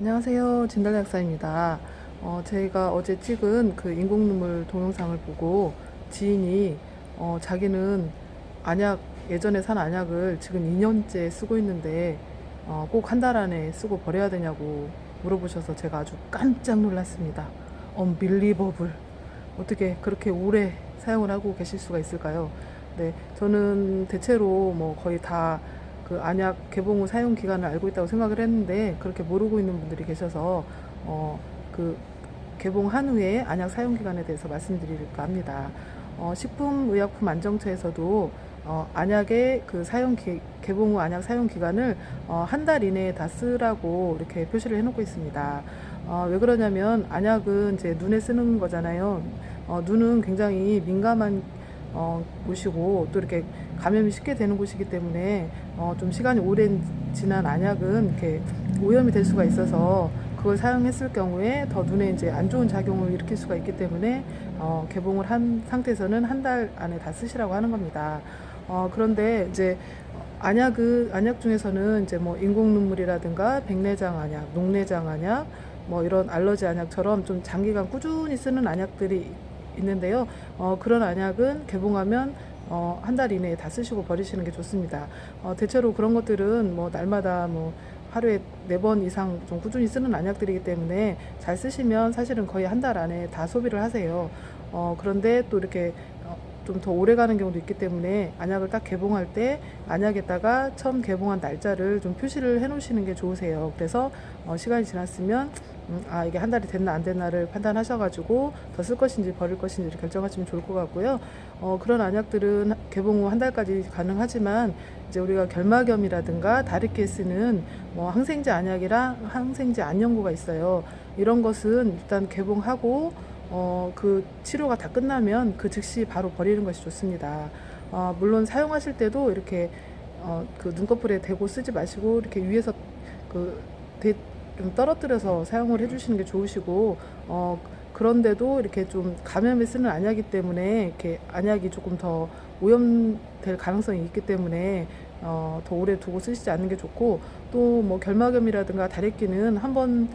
안녕하세요. 진달래 약사입니다. 어, 제가 어제 찍은 그 인공눈물 동영상을 보고 지인이 어, 자기는 안약, 예전에 산 안약을 지금 2년째 쓰고 있는데 어, 꼭 한 달 안에 쓰고 버려야 되냐고 물어보셔서 제가 아주 깜짝 놀랐습니다. unbelievable. 어떻게 그렇게 오래 사용을 하고 계실 수가 있을까요? 네, 저는 대체로 뭐 거의 다 그 안약 개봉 후 사용 기간을 알고 있다고 생각을 했는데 그렇게 모르고 있는 분들이 계셔서 어 그 개봉한 후에 안약 사용 기간에 대해서 말씀드릴까 합니다. 어 식품의약품안정처에서도 어 안약의 그 사용 기, 개봉 후 안약 사용 기간을 어 한 달 이내에 다 쓰라고 이렇게 표시를 해놓고 있습니다. 어 왜 그러냐면 안약은 이제 눈에 쓰는 거잖아요. 어 눈은 굉장히 민감한 어, 곳이고 또 이렇게 감염이 쉽게 되는 곳이기 때문에 어, 좀 시간이 오랜 지난 안약은 이렇게 오염이 될 수가 있어서 그걸 사용했을 경우에 더 눈에 이제 안 좋은 작용을 일으킬 수가 있기 때문에 어, 개봉을 한 상태에서는 한 달 안에 다 쓰시라고 하는 겁니다. 어, 그런데 이제 안약은 안약 중에서는 이제 뭐 인공 눈물이라든가 백내장 안약, 녹내장 안약, 뭐 이런 알러지 안약처럼 좀 장기간 꾸준히 쓰는 안약들이 있는데요. 어, 그런 안약은 개봉하면 어, 한 달 이내에 다 쓰시고 버리시는 게 좋습니다. 어, 대체로 그런 것들은 뭐 날마다 뭐 하루에 네 번 이상 좀 꾸준히 쓰는 안약들이기 때문에 잘 쓰시면 사실은 거의 한 달 안에 다 소비를 하세요. 어, 그런데 또 이렇게 좀 더 오래 가는 경우도 있기 때문에 안약을 딱 개봉할 때 안약에다가 처음 개봉한 날짜를 좀 표시를 해 놓으시는 게 좋으세요. 그래서 어, 시간이 지났으면 음, 아 이게 한 달이 됐나 안 됐나를 판단하셔가지고 더 쓸 것인지 버릴 것인지를 결정하시면 좋을 것 같고요. 어, 그런 안약들은 개봉 후 한 달까지 가능하지만 이제 우리가 결막염이라든가 다리끼에 쓰는 뭐 항생제 안약이랑 항생제 안연고가 있어요. 이런 것은 일단 개봉하고 어, 그 치료가 다 끝나면 그 즉시 바로 버리는 것이 좋습니다. 어, 물론 사용하실 때도 이렇게 어, 그 눈꺼풀에 대고 쓰지 마시고 이렇게 위에서 그 대, 좀 떨어뜨려서 사용을 해주시는 게 좋으시고 어, 그런데도 이렇게 좀 감염에 쓰는 안약이기 때문에 이렇게 안약이 조금 더 오염될 가능성이 있기 때문에 어, 더 오래 두고 쓰시지 않는 게 좋고 또 뭐 결막염이라든가 다래끼는 한번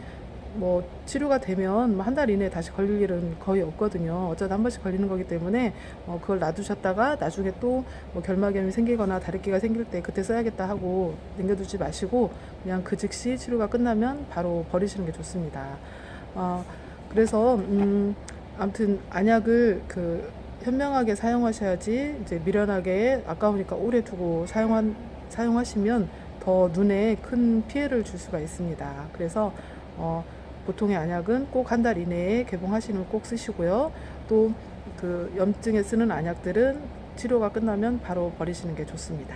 뭐 치료가 되면 뭐한달 이내에 다시 걸릴 일은 거의 없거든요. 어쩌다 한 번씩 걸리는 거기 때문에 어, 그걸 놔두셨다가 나중에 또 뭐 결막염이 생기거나 다래끼가 생길 때 그때 써야겠다 하고 남겨두지 마시고 그냥 그 즉시 치료가 끝나면 바로 버리시는 게 좋습니다. 어, 그래서 음, 아무튼 안약을 그 현명하게 사용하셔야지 이제 미련하게 아까우니까 오래 두고 사용한 사용하시면 더 눈에 큰 피해를 줄 수가 있습니다. 그래서 어, 보통의 안약은 꼭 한 달 이내에 개봉하시는 걸꼭 쓰시고요. 또 그 염증에 쓰는 안약들은 치료가 끝나면 바로 버리시는 게 좋습니다.